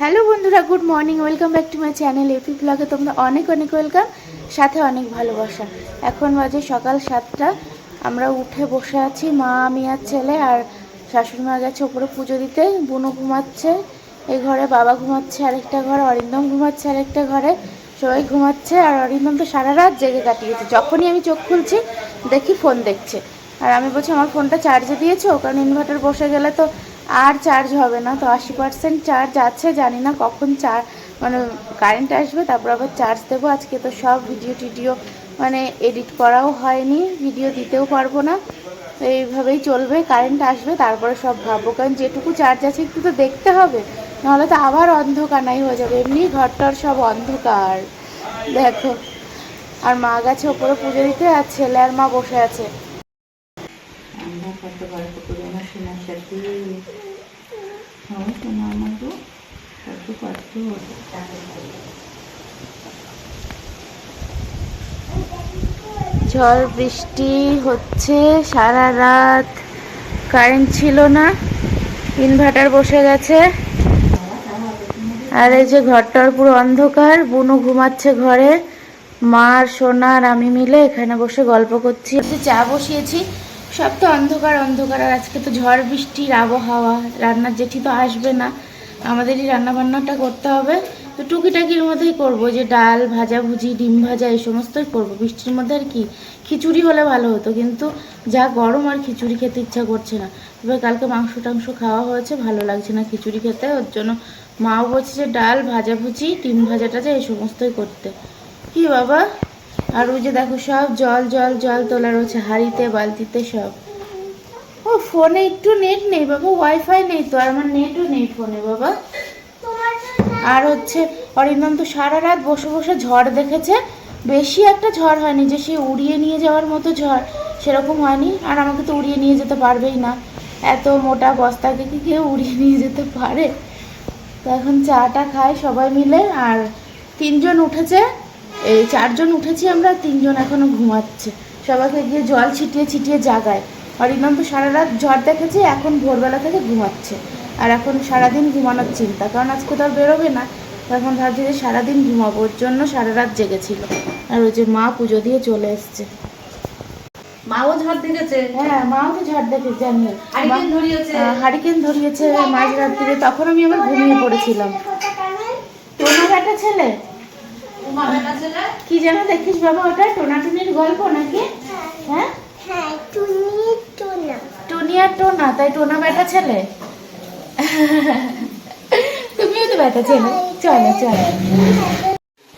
Hello বন্ধুরা, good morning, welcome back to my channel AP ব্লগে তোমরা অনেক অনেক ওয়েলকাম, সাথে অনেক ভালোবাসা। এখন বাজে সকাল সাতটা, আমরা উঠে বসে আছি, মা, আমি আর ছেলে আর শাশুড়ি মা গেছে ওপরে পুজো দিতে, বুনু ঘুমাচ্ছে এই ঘরে বাবা ঘুমাচ্ছে আরেকটা ঘরে, অরিন্দম ঘুমাচ্ছে আরেকটা ঘরে, সবাই ঘুমাচ্ছে আর অরিন্দম তো সারা রাত জেগে কাটিয়েছে। যখনই আমি চোখ খুলছি, দেখি ফোন দেখছে। আর আমি বলছি, আমার ফোনটা চার্জে দিয়েছ, কারণ ইনভার্টার বসে গেলে তো আর চার্জ হবে না, তো আশি পার্সেন্ট চার্জ আছে, জানি না কখন চার্জ মানে কারেন্ট আসবে, তারপর আবার চার্জ দেবো। আজকে তো সব ভিডিও টিডিও মানে এডিট করাও হয়নি ভিডিও দিতেও পারব না। তো এইভাবেই চলবে কারেন্ট আসবে, তারপরে সব ভাববো। কারণ যেটুকু চার্জ আছে, একটু তো দেখতে হবে। নাহলে তো আবার অন্ধকার নাই হয়ে যাবে। এমনি ঘরটার সব অন্ধকার। দেখো, আর মা গেছে, ওপরে পুজো দিতে, আর ছেলে আর মা বসে আছে। আমরা হয় ঝড় বৃষ্টি হচ্ছে, সারা রাত কারেন্ট ছিল না, ইনভার্টার বসে গেছে। আর এই যে ঘরটার পুরো অন্ধকার, বুনু ঘুমাচ্ছে ঘরে। মা আর সোনা আর আমি মিলে এখানে বসে গল্প করছি। চা বসিয়েছি। সব তো অন্ধকার অন্ধকার। আর আজকে তো ঝড় বৃষ্টির আবহাওয়া, রান্নার জেঠি তো আসবে না। আমাদেরই রান্না বান্নাটা করতে হবে। তো টুকিটাকির মধ্যেই করব, যে ডাল ভাজা, ভুজি, ডিম ভাজা, এই সমস্তই করব। বৃষ্টির মধ্যে আর কি, খিচুড়ি হলে ভালো হতো, কিন্তু যা গরম আর খিচুড়ি খেতে ইচ্ছা করছে না। এবার কালকে মাংস টাংস খাওয়া হয়েছে, ভালো লাগছে না খিচুড়ি খেতে, ওর জন্য মাও বলছে যে ডাল, ভাজা, ভুজি, ডিম ভাজা টাজা এই সমস্তই করতে। কি বাবা? আর ওই যে দেখো সব জল জল জল তোলা রয়েছে হাঁড়িতে, বালতিতে সব। ও, ফোনে একটু নেট নেই বাবা ওয়াইফাই নেই তো, আর আমার নেটও নেই ফোনে বাবা। আর হচ্ছে, অরিন্দম তো সারা রাত বসে বসে ঝড় দেখেছে। বেশি একটা ঝড় হয়নি যে সে উড়িয়ে নিয়ে যাওয়ার মতো ঝড়, সেরকম হয়নি। আর আমাকে তো উড়িয়ে নিয়ে যেতে পারবেই না। এত মোটা বস্তাকে কি কেউ উড়িয়ে নিয়ে যেতে পারে? তো এখন চাটা খায় সবাই মিলে, আর তিনজন উঠেছে। এই চারজন উঠেছি আমরা তিনজন এখনও ঘুমাচ্ছে। সবাইকে গিয়ে জল ছিটিয়ে ছিটিয়ে জাগায়। অরিন্দম তো সারা রাত ঝড় দেখেছে এখন ভোরবেলা থেকে ঘুমাচ্ছে। আর এখন সারাদিন ঘুমানোর চিন্তা কারণ আজকে তো আর বেরোবে না। তখন ভাবছি যে সারাদিন ঘুমাবো ওর জন্য সারা রাত জেগেছিল। আর ওই যে মা পুজো দিয়ে চলে এসছে। মাও ঝড় দেখেছে? হ্যাঁ মাও তো ঝড় দেখেছে হারিকেন ধরিয়েছে। হারিকেন ধরিয়েছে মাঝরাত্রিরে তখন আমি আবার ঘুমিয়ে পড়েছিলাম। উমা বেটা ছেলে? কি যেন দেখিস বাবা ওটা টোনাটুনির গল্প নাকি? হ্যাঁ? হ্যাঁ টোনা। টুনি আর টোনা তাই টোনা বেটা ছেলে? তুমিও তো বেটা ছেলে। চলো চলো।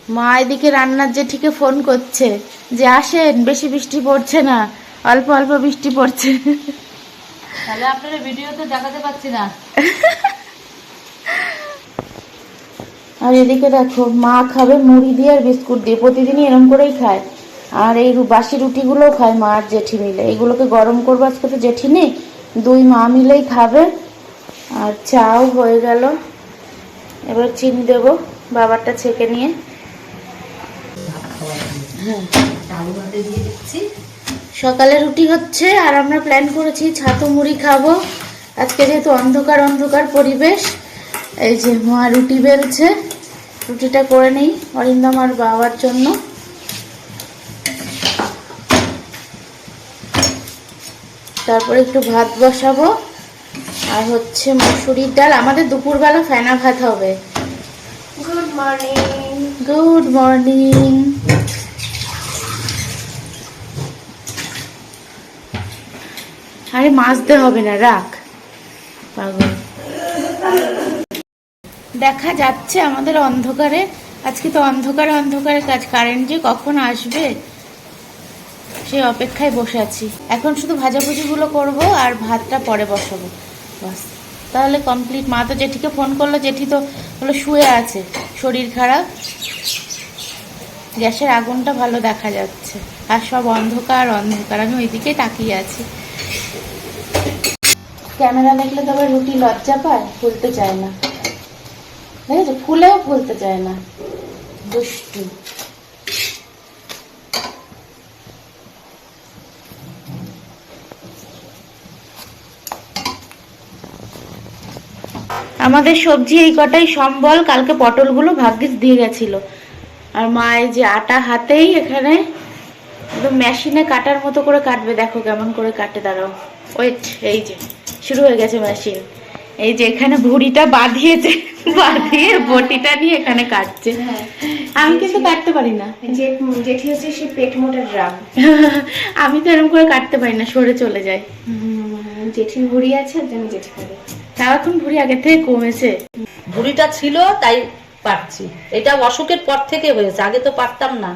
মা এদিকে রান্নার যে জেঠিকে ফোন করছে যে আসেন বেশি বৃষ্টি পড়ছে না অল্প অল্প বৃষ্টি পড়ছে। তাহলে আপনারা ভিডিওতে দেখাতে পাচ্ছি না। আর এদিকে দেখো, মা খাবে মুড়ি দিয়ে আর বিস্কুট দিয়ে, প্রতিদিনই এরম করেই খায়। আর এই বাসি রুটিগুলোও খায় মা আর জেঠি মিলে। এইগুলোকে গরম করব আজকে তো জেঠি নেই, দুই মা মিলেই খাবে। আর চাও হয়ে গেল। এবার চিনি দেবো, বাবারটা ছেঁকে নিয়ে। সকালে রুটি হচ্ছে, আর আমরা প্ল্যান করেছি ছাতু মুড়ি খাব। আজকে যেহেতু অন্ধকার অন্ধকার পরিবেশ, এই যে মা রুটি বেলছে। রুটিটা করে নেই অরিন্দম আর বাবার জন্য। তারপরে একটু ভাত বসাবো। আর হচ্ছে মসুরির ডাল। আমাদের দুপুরবেলা ফেনা ভাত হবে। গুড মর্নিং গুড মর্নিং আরে মাজতে হবে না রাখ। পাগল। দেখা যাচ্ছে আমাদের অন্ধকারে। আজকে তো অন্ধকারে অন্ধকারে কাজ। কারেন্ট যে কখন আসবে সেই অপেক্ষায় বসে আছি। এখন শুধু ভাজাভুজিগুলো করব আর ভাতটা পরে বসাবো। বাস। তাহলে কমপ্লিট মা তো জেঠিকে ফোন করল। জেঠি তো হলো শুয়ে আছে। শরীর খারাপ। গ্যাসের আগুনটা ভালো দেখা যাচ্ছে। আর সব অন্ধকার অন্ধকার। আমি ওইদিকেই তাকিয়ে আছি। ক্যামেরা দেখলে তো আবার রুটি লজ্জা পায়। ফুলতে চায় না। ফুলেও ফুলতে চায় না। দুষ্টু। আমাদের সবজি এই কটাই সম্বল, কালকে পটলগুলো ভাগ্যিস দিয়ে গেছিল। আর মা এই যে আটা হাতেই এখানে একদম মেশিনে কাটার মতো করে কাটবে, দেখো কেমন করে কাটে, দাঁড়াও। ওয়েট, এই যে, শুরু হয়ে গেছে মেশিন এই যে এখানে ভুড়িটা বাঁধিয়েছে বাঁধিয়ে বটিটা নিয়ে এখানে কাটছে। আমি কিন্তু কাটতে পারি না। জেঠ জেঠি হচ্ছে সে পেট মোটা ড্রাম আমি তো এরকম করে কাটতে পারি না সরে চলে যায় জেঠির ভুড়ি আছে জন্য জেঠি করে তাও এখন ভুড়ি আগের থেকে কমেছে। বুড়িটা ছিল তাই পারছি। এটা অসুখের পর থেকে হয়েছে আগে তো পারতাম না।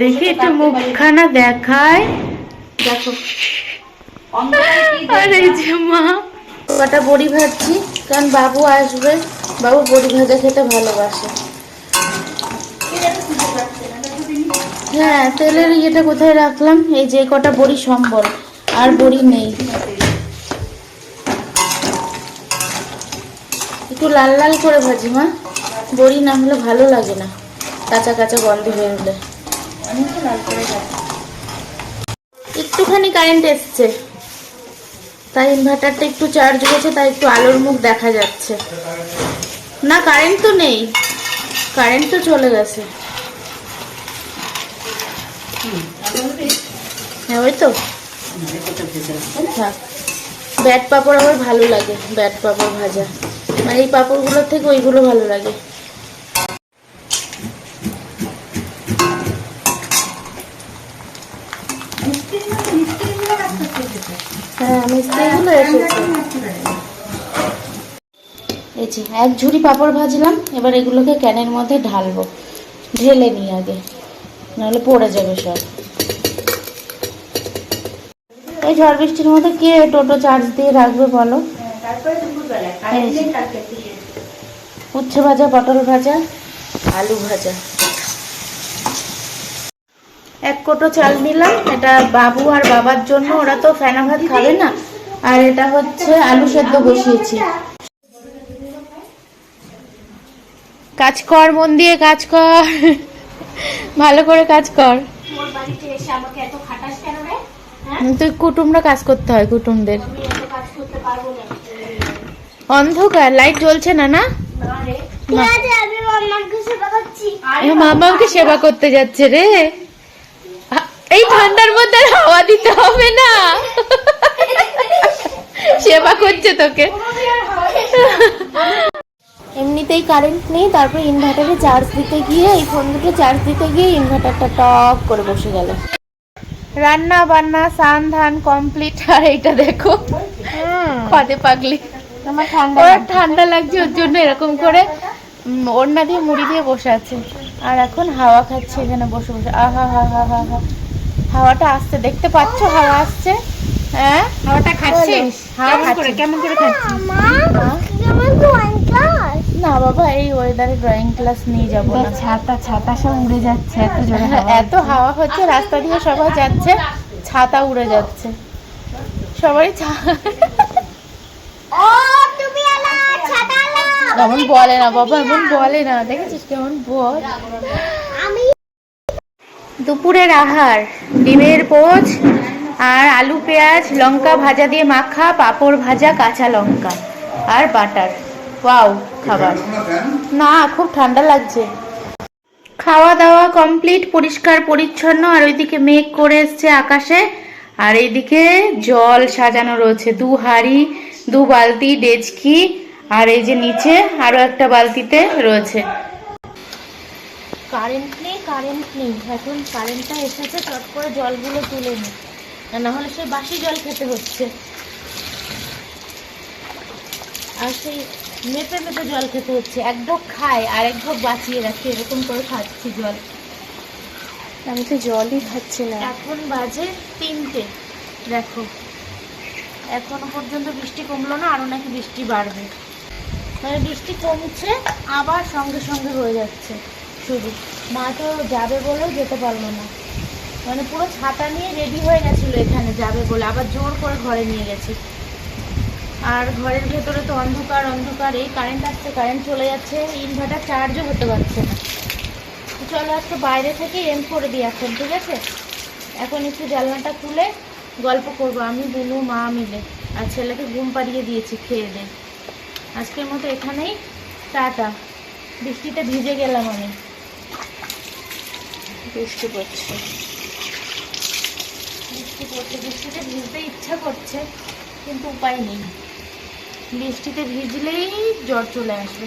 দেখি একটু। মুখখানা দেখায়। দেখো। অন্ধকারে কি আর এই যে মা। কটা বড়ি ভাজছি, কারণ বাবু আসবে, বাবু বড়ি ভাজা খেতে ভালোবাসে। হ্যাঁ তেলের ইয়েটা কোথায় রাখলাম? এই যে কটা বড়ি সম্বল, আর বড়ি নেই। একটু লাল লাল করে ভাজি, মা। বড়ি না হলে ভালো লাগে না, কাঁচা কাঁচা গন্ধ বেরোলে একটুখানি কারেন্ট এসছে। তাই ইনভার্টারটা একটু চার্জ হয়েছে, তাই একটু আলোর মুখ দেখা যাচ্ছে। না কারেন্ট তো নেই। কারেন্ট তো চলে গেছে। হ্যাঁ ওই তো। ব্যাট পাপড় আমার ভালো লাগে, ব্যাট পাপড় ভাজা। মানে এই পাপড়গুলোর থেকে ওইগুলো ভালো লাগে। যে এক ঝুড়ি পাপড় ভাজলাম, এবার এগুলোকে ক্যানের মধ্যে ঢালবো। ঢেলে নিই আগে, নাহলে পড়ে যাবে সব। এই ঝড় বৃষ্টির মধ্যে কে টোটো চার্জ দিয়ে রাখবে বলো? উচ্ছে ভাজা, পটল ভাজা, আলু ভাজা। এক কোটো চাল নিলাম, এটা বাবু আর বাবার জন্য, ওরা তো ফেনা ভাত খাবে না। আর এটা হচ্ছে আলু সেদ্ধ বসিয়েছি। কাজ কর মন দিয়ে কাজ কর। ভালো করে কাজ কর। তোর বাড়িতে এসে আমাকে এত খাটাস কেন রে? তুই কুটুমরা কাজ করতে হয় কুটুমদের। আমি এত কাজ করতে পারব না। অন্ধকার লাইট জ্বলছে না না? মামাকে সেবা করতে যাচ্ছে রে। এই ঠান্ডার মধ্যে আর হাওয়া দিতে হবে না। সেবা করছে তোকে। এমনিতেই কারেন্ট নেই তারপর ইনভার্টারে চার্জ দিতে গিয়ে এই ফোন দুটো চার্জ দিতে গিয়ে ইনভার্টারটা টপ করে বসে গেল। রান্না বান্না সান ধান কমপ্লিট আর এটা দেখো। খাদে পাগলি। আমার ঠান্ডা ওর ঠান্ডা লাগছে ওর জন্য এরকম করে ওড়না দিয়ে মুড়ি দিয়ে বসে আছে। আর এখন হাওয়া খাচ্ছে এখানে বসে বসে। আহা হা হা হা হা। হাওয়াটা আসছে দেখতে পাচ্ছ হাওয়া আসছে? হ্যাঁ? হাওয়াটা খাচ্ছিস? হাওয়া? কেমন করে খাচ্ছিস হ্যাঁ? কেমন ড্রয়িং ক্লাস না বাবা এই ওয়েদারে ড্রয়িং ক্লাস নিয়ে যাব না। ছাতা ছাতা সব উড়ে যাচ্ছে এত জোরে হ্যাঁ, এত হাওয়া হচ্ছে রাস্তা দিয়ে সবাই যাচ্ছে ছাতা উড়ে যাচ্ছে। সবাই ছা- ও তুমি আলা ছাতা আলা এমন বলে না বাবা এমন বলে না দেখেছিস কেমন বল? আমি দুপুরের আহার ডিমের পোচ আর আলু পেঁয়াজ লঙ্কা ভাজা দিয়ে মাখা পাঁপড় ভাজা কাঁচা লঙ্কা আর বাটার। ওয়াও, খাবার। না, খুব ঠান্ডা লাগছে। খাওয়া দাওয়া কমপ্লিট, পরিষ্কার, পরিচ্ছন্ন, আর ওইদিকে মেঘ করে এসছে আকাশে। আর এইদিকে জল সাজানো রয়েছে, দু হাঁড়ি, দু বালতি, ডেচকি, আর এই যে নিচে আরও একটা বালতিতে রয়েছে। কারেন্ট নেই কারেন্ট নেই। এখন কারেন্টটা এসেছে, চট করে জলগুলো তুলে নি। না হলে সেই বাসি জল খেতে হচ্ছে। আর সেই মেপে মেপে জল খেতে হচ্ছে। এক ঢোক খায় আর এক ঢোক বাঁচিয়ে রাখি এরকম করে খাচ্ছি জল। আমি তো জলই খাচ্ছি না। এখন বাজে তিনটে। দেখো এখনও পর্যন্ত বৃষ্টি কমলো না আরও নাকি বৃষ্টি বাড়বে। মানে বৃষ্টি কমছে আবার সঙ্গে সঙ্গে হয়ে যাচ্ছে শুধু। মা তো যাবে বলেও যেতে পারল না। মানে পুরো ছাতা নিয়ে রেডি হয়ে গেছিল এখানে যাবে বলে আবার জোর করে ঘরে নিয়ে গেছে। আর ঘরের ভেতরে তো অন্ধকার অন্ধকার এই কারেন্ট আসছে কারেন্ট চলে যাচ্ছে ইনভার্টার চার্জও হতে পারছে না। তো চলো আজকে বাইরে থেকে এম করে দিই এখন ঠিক আছে? এখন একটু জানলাটা খুলে গল্প করব আমি বুনু মা মিলে আর ছেলেকে ঘুম পাড়িয়ে দিয়েছি খেয়ে দে। আজকের মতো এখানেই টাটা। বৃষ্টিতে ভিজে গেলাম আমি। বৃষ্টি পড়ছে। বৃষ্টি পড়ছে বৃষ্টিতে ভিজতে ইচ্ছা করছে কিন্তু উপায় নেই। বৃষ্টিতে ভিজলেই জ্বর চলে আসবে।